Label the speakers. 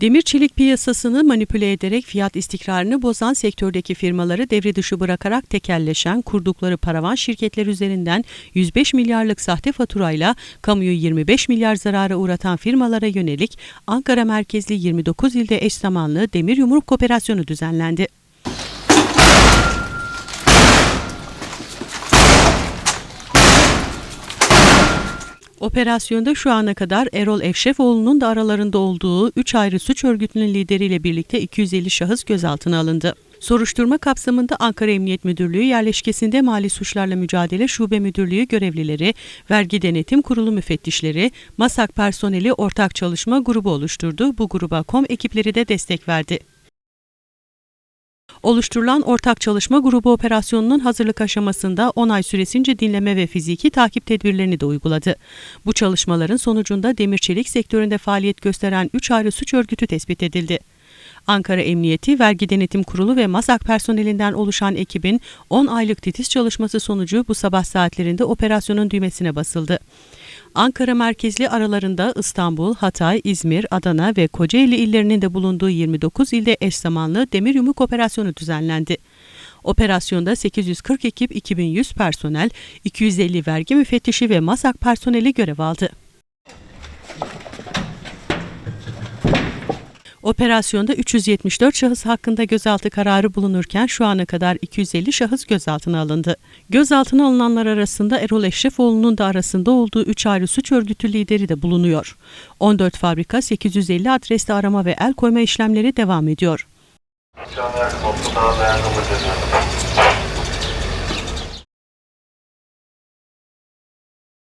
Speaker 1: Demir çelik piyasasını manipüle ederek fiyat istikrarını bozan sektördeki firmaları devre dışı bırakarak tekelleşen kurdukları paravan şirketler üzerinden 105 milyarlık sahte faturayla kamuyu 25 milyar zarara uğratan firmalara yönelik Ankara merkezli 29 ilde eş zamanlı demir yumruk operasyonu düzenlendi. Operasyonda şu ana kadar Erol Evşefoğlu'nun da aralarında olduğu 3 ayrı suç örgütünün lideriyle birlikte 250 şahıs gözaltına alındı. Soruşturma kapsamında Ankara Emniyet Müdürlüğü yerleşkesinde Mali Suçlarla Mücadele Şube Müdürlüğü görevlileri, Vergi Denetim Kurulu müfettişleri, MASAK personeli ortak çalışma grubu oluşturdu. Bu gruba KOM ekipleri de destek verdi. Oluşturulan ortak çalışma grubu operasyonunun hazırlık aşamasında 10 ay süresince dinleme ve fiziki takip tedbirlerini de uyguladı. Bu çalışmaların sonucunda demir çelik sektöründe faaliyet gösteren 3 ayrı suç örgütü tespit edildi. Ankara Emniyeti, Vergi Denetim Kurulu ve MASAK personelinden oluşan ekibin 10 aylık titiz çalışması sonucu bu sabah saatlerinde operasyonun düğmesine basıldı. Ankara merkezli aralarında İstanbul, Hatay, İzmir, Adana ve Kocaeli illerinin de bulunduğu 29 ilde eş zamanlı demir yumruk operasyonu düzenlendi. Operasyonda 840 ekip, 2100 personel, 250 vergi müfettişi ve MASAK personeli görev aldı. Operasyonda 374 şahıs hakkında gözaltı kararı bulunurken şu ana kadar 250 şahıs gözaltına alındı. Gözaltına alınanlar arasında Erol Eşrefoğlu'nun da arasında olduğu 3 ayrı suç örgütü lideri de bulunuyor. 14 fabrika 850 adreste arama ve el koyma işlemleri devam ediyor.
Speaker 2: An topluluğa dayanılır